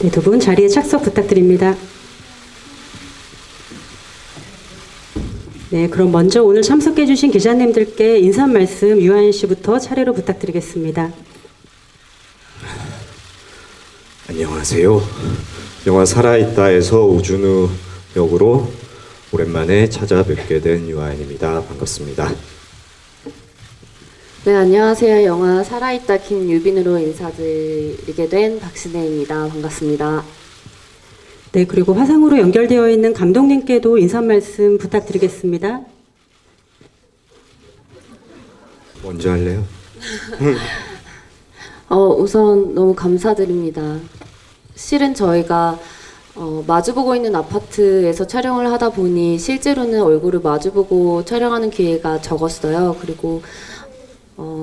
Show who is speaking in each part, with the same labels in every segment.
Speaker 1: 네, 두 분 자리에 착석 부탁드립니다. 네, 그럼 먼저 오늘 참석해 주신 기자님들께 인사 말씀 유한 씨부터 차례로 부탁드리겠습니다.
Speaker 2: 안녕하세요. 영화 살아있다에서 우준우 역으로 오랜만에 찾아뵙게 된 유아인입니다. 반갑습니다.
Speaker 3: 네, 안녕하세요. 영화 살아있다 김유빈으로 인사드리게 된 박신혜입니다. 반갑습니다.
Speaker 1: 네, 그리고 화상으로 연결되어 있는 감독님께도 인사 말씀 부탁드리겠습니다.
Speaker 2: 먼저 할래요?
Speaker 3: 어, 우선 너무 감사드립니다. 실은 저희가 어, 마주보고 있는 아파트에서 촬영을 하다 보니 실제로는 얼굴을 마주보고 촬영하는 기회가 적었어요. 그리고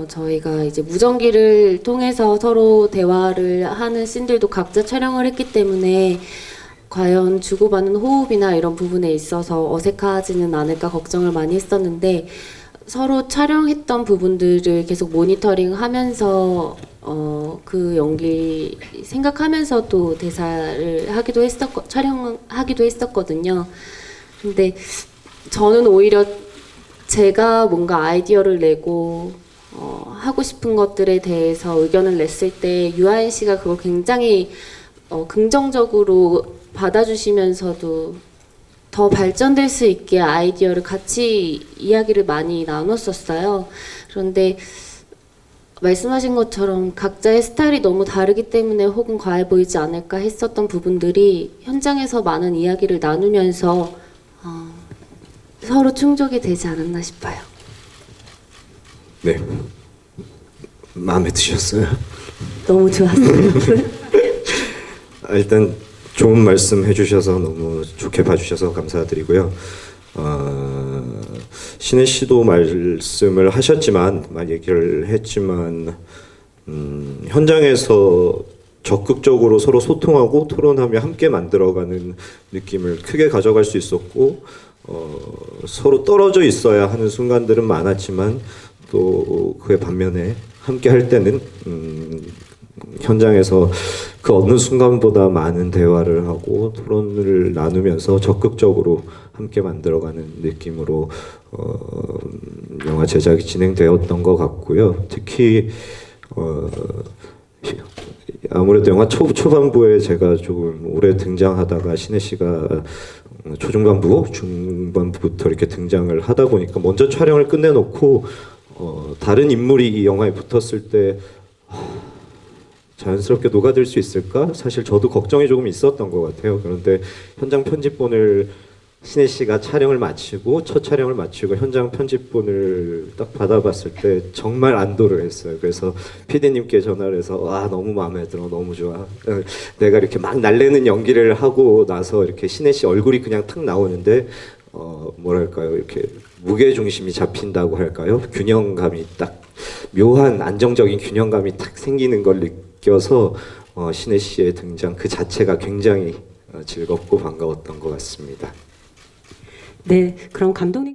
Speaker 3: 어, 저희가 이제 무전기를 통해서 서로 대화를 하는 씬들도 각자 촬영을 했기 때문에 과연 주고받는 호흡이나 이런 부분에 있어서 어색하지는 않을까 걱정을 많이 했었는데 서로 촬영했던 부분들을 계속 모니터링 하면서 어, 그 연기 생각하면서 또 대사를 하기도 했었 촬영하기도 했었거든요. 근데 저는 오히려 제가 뭔가 아이디어를 내고 어, 하고 싶은 것들에 대해서 의견을 냈을 때 유아인 씨가 그걸 굉장히 어, 긍정적으로 받아주시면서도 더 발전될 수 있게 아이디어를 같이 이야기를 많이 나눴었어요. 그런데 말씀하신 것처럼 각자의 스타일이 너무 다르기 때문에 혹은 과해 보이지 않을까 했었던 부분들이 현장에서 많은 이야기를 나누면서 어, 서로 충족이 되지 않았나 싶어요.
Speaker 2: 네. 마음에 드셨어요?
Speaker 3: 너무 좋았어요.
Speaker 2: 아, 일단 좋은 말씀 해주셔서 너무 좋게 봐주셔서 감사드리고요. 어, 신혜 씨도 말씀을 하셨지만, 얘기를 했지만, 음, 현장에서 적극적으로 서로 소통하고 토론하며 함께 만들어가는 느낌을 크게 가져갈 수 있었고, 어, 서로 떨어져 있어야 하는 순간들은 많았지만, 또 그의 반면에 함께 할 때는 음, 현장에서 그 어느 순간보다 많은 대화를 하고 토론을 나누면서 적극적으로 함께 만들어가는 느낌으로 어, 영화 제작이 진행되었던 것 같고요. 특히 어, 아무래도 영화 초, 초반부에 제가 조금 오래 등장하다가 신혜 씨가 초중반부, 중반부부터 이렇게 등장을 하다 보니까 먼저 촬영을 끝내놓고 어, 다른 인물이 이 영화에 붙었을 때 자연스럽게 녹아들 수 있을까? 사실 저도 걱정이 조금 있었던 것 같아요. 그런데 현장 편집본을 신혜 씨가 촬영을 마치고 첫 촬영을 마치고 현장 편집본을 딱 받아봤을 때 정말 안도를 했어요. 그래서 PD님께 전화를 해서 와 너무 마음에 들어 너무 좋아. 어, 내가 이렇게 막 날리는 연기를 하고 나서 이렇게 신혜 씨 얼굴이 그냥 탁 나오는데 어 뭐랄까요 이렇게 무게 중심이 잡힌다고 할까요? 균형감이 딱 묘한 안정적인 균형감이 딱 생기는 걸 느껴서 어, 신혜 씨의 등장 그 자체가 굉장히 어, 즐겁고 반가웠던 것 같습니다.
Speaker 1: 네, 그럼 감독님.